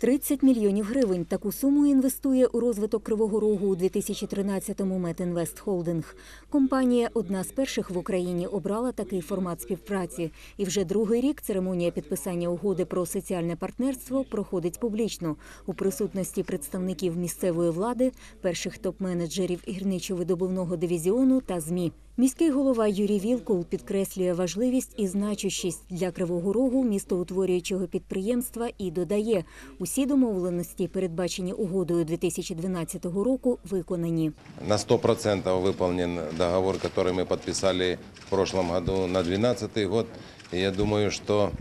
30 мільйонів гривень. Таку суму інвестує у розвиток Кривого Рогу у 2013-му Метінвест Холдинг. Компанія одна з перших в Україні обрала такий формат співпраці. І вже другий рік церемонія підписання угоди про соціальне партнерство проходить публічно у присутності представників місцевої влади, перших топ-менеджерів гірничо-видобувного дивізіону та ЗМІ. Міський голова Юрій Вілкул підкреслює важливість і значущість для Кривого Рогу містоутворюючого підприємства і додає, усі домовленості, передбачені угодою 2012 року, виконані. На 100% выполнен договор, который мы подписали в прошлом году на 2012 год. И я думаю, что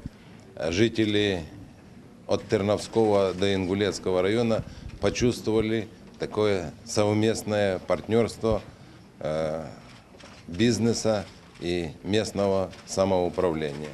жители от Терновского до Ингулецкого района почувствовали такое совместное партнерство э, бизнеса и местного самоуправления.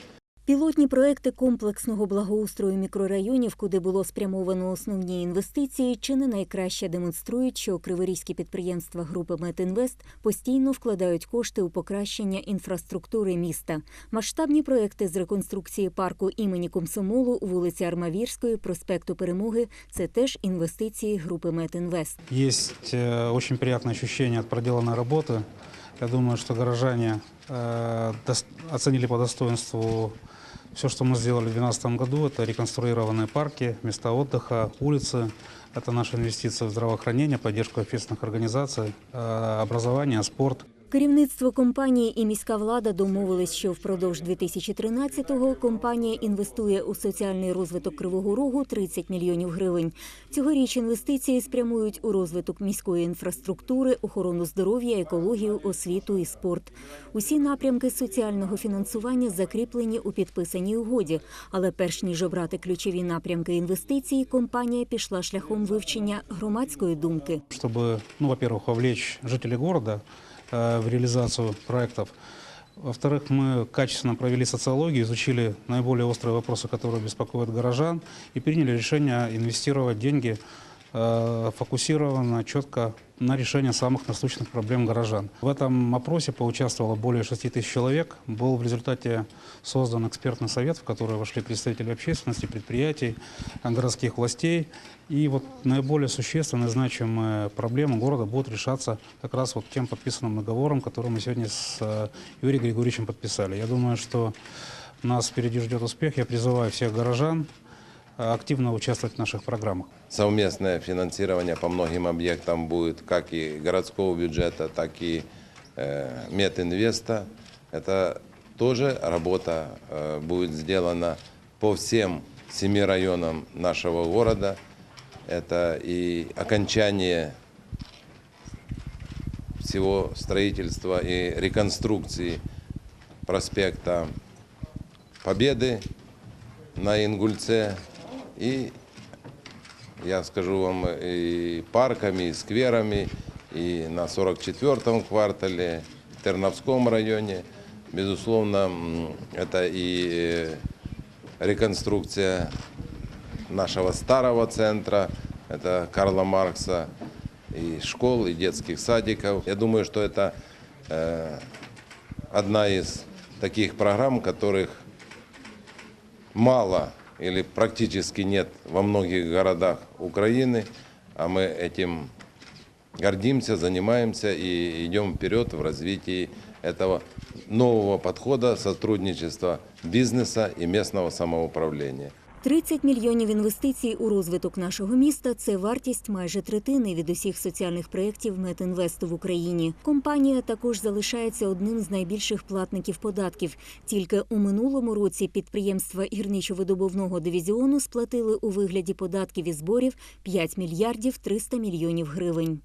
Пілотні проекти комплексного благоустрою мікрорайонів, куди було спрямовано основні інвестиції, чи не найкраще демонструють, що криворізькі підприємства групи Метінвест постійно вкладають кошти у покращення інфраструктури міста. Масштабні проекти з реконструкції парку імені Комсомолу, вулиці Армавірської, проспекту Перемоги це теж інвестиції групи Метінвест. Есть э, очень приятное ощущение от проделанной работы. Я думаю, что горожане э, дос- оценили по достоинству все, что мы сделали в 2012 году. Это реконструированные парки, места отдыха, улицы. Это наша инвестиция в здравоохранение, поддержку общественных организаций, э, образование, спорт. Керівництво компанії і міська влада домовились, що впродовж 2013-го компанія інвестує у соціальний розвиток Кривого Рогу 30 мільйонів гривень. Цьогоріч інвестиції спрямують у розвиток міської інфраструктури, охорону здоров'я, екологію, освіту і спорт. Усі напрямки соціального фінансування закріплені у підписаній угоді. Але перш ніж обрати ключові напрямки інвестицій, компанія пішла шляхом вивчення громадської думки. чтобы, ну, во-первых, вовлечь жителей города э, в реализацию проектов. Во-вторых, мы качественно провели социологию, изучили наиболее острые вопросы, которые беспокоят горожан, и приняли решение инвестировать деньги э, фокусированно, четко на решение самых насущных проблем горожан. В этом опросе поучаствовало более 6 тысяч человек. Был в результате создан экспертный совет, в который вошли представители общественности, предприятий, городских властей. И вот наиболее существенные, значимые проблемы города будут решаться как раз вот тем подписанным договором, который мы сегодня с э, Юрием Григорьевичем подписали. Я думаю, что нас впереди ждет успех. Я призываю всех горожан активно участвовать в наших программах. Совместное финансирование по многим объектам будет как и городского бюджета, так и э, Метинвеста. Это тоже работа э, будет сделана по всем семи районам нашего города. Это и окончание всего строительства и реконструкции проспекта Победы на Ингульце и я скажу вам, и парками, и скверами, и на 44-м квартале, в Терновском районе. Безусловно, это и э, реконструкция нашего старого центра, это Карла Маркса, и школ, и детских садиков. Я думаю, что это э, одна из таких программ, которых мало или практически нет во многих городах Украины, а мы этим гордимся, занимаемся и идем вперед в развитии этого нового подхода сотрудничества бизнеса и местного самоуправления. 30 мільйонів інвестицій у розвиток нашого міста це вартість майже третини від усіх соціальних проєктів Метінвесту в Україні. Компанія також залишається одним з найбільших платників податків. Тільки у минулому році підприємства гірничо-видобувного дивізіону сплатили у вигляді податків і зборів 5 мільярдів 300 мільйонів гривень.